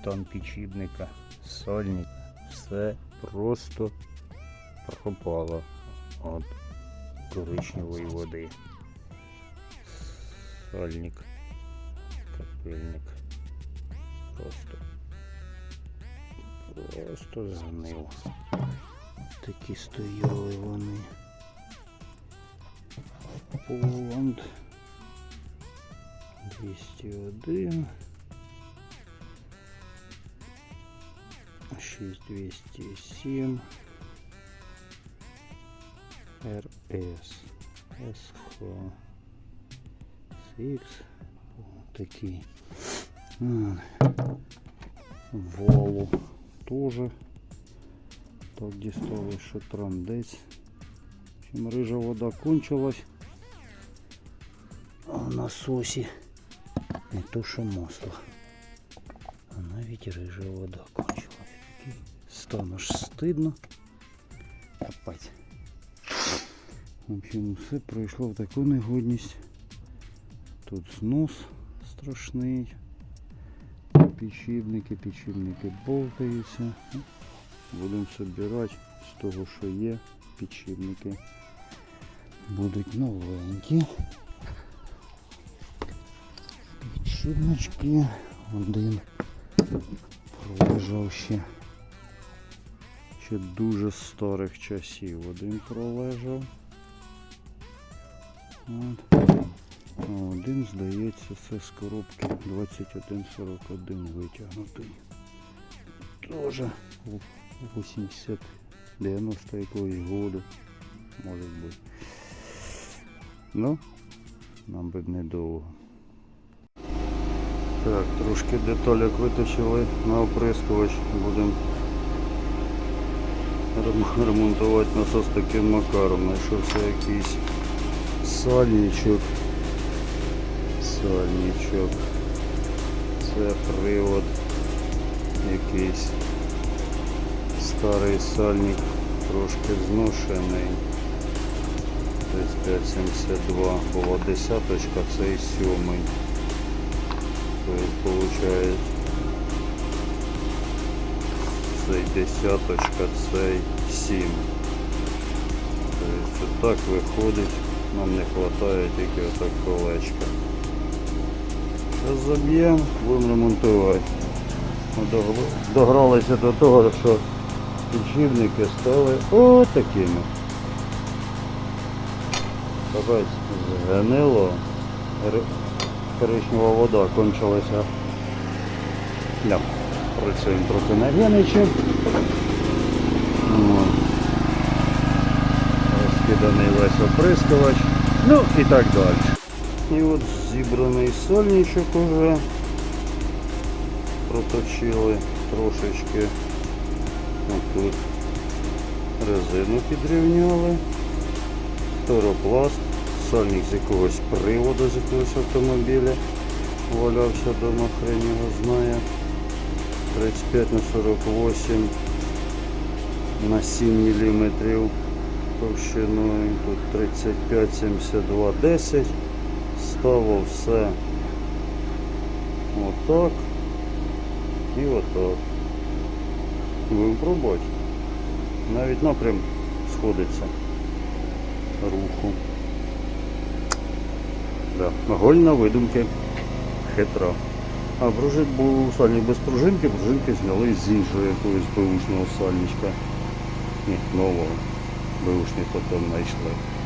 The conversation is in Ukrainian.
стан підшипника, сальник, все просто пропало від коричневої води. Сальник, капельник. Просто. Просто згнив. Такі стояли вони. Поланд 201 6207 РС СХ X такий М, Волу тоже так дістали, що трандець. Чим рижа вода кончилась. А в насосі не то що масло, а навіть рижа вода кончилась. Такий стан аж стидно. Капець. В общем, все пройшло в таку негодність. Тут знос страшний. Підшипники, підшипники болтаються. Будемо збирати з того, що є. Підшипники будуть новенькі. Підшипнички. Один пролежав ще. Ще дуже старих часів. Один пролежав. От. Один, здається, це з коробки 2141 витягнутий. Тоже 80 90 якогось году, може бути. Ну, нам би недовго. Так, трошки деталяк виточили на оприскувач. Будемо ремонтувати насос таким макаром. Знайшовся якийсь сальничок. Сальничок. Це привод якийсь старий сальник, трошки зношений. Десь 5,72 була десяточка, цей сьомий. Тобто виходить десяточка, цей сім. Тобто так виходить, нам не вистачає тільки отак колечка. Зараз заб'ємо, будемо ремонтувати. Ми Догралися до того, що підшипники стали отакими. Капець згнило. Коричнева вода кончилася. Да. Працюємо на Геничі. Розкиданий весь оприскувач. Ну і так далі. І от зібраний сольничок уже проточили трошечки. Тут резину підрівняли. Фторопласт, сальник з якогось приводу, з якогось автомобіля. Валявся дома, хрен його знає. 35 на 48 на 7 мм товщиною. Тут 35, 72, 10. Ставив все отак і отак. Будемо пробувати. Навіть напрям сходиться руху. Да. Гольна видумки хитра. А пружин був сальник без пружинки, пружинки зняли з іншого якогось беушного сальничка. Ні, нового. Беушний потім знайшли.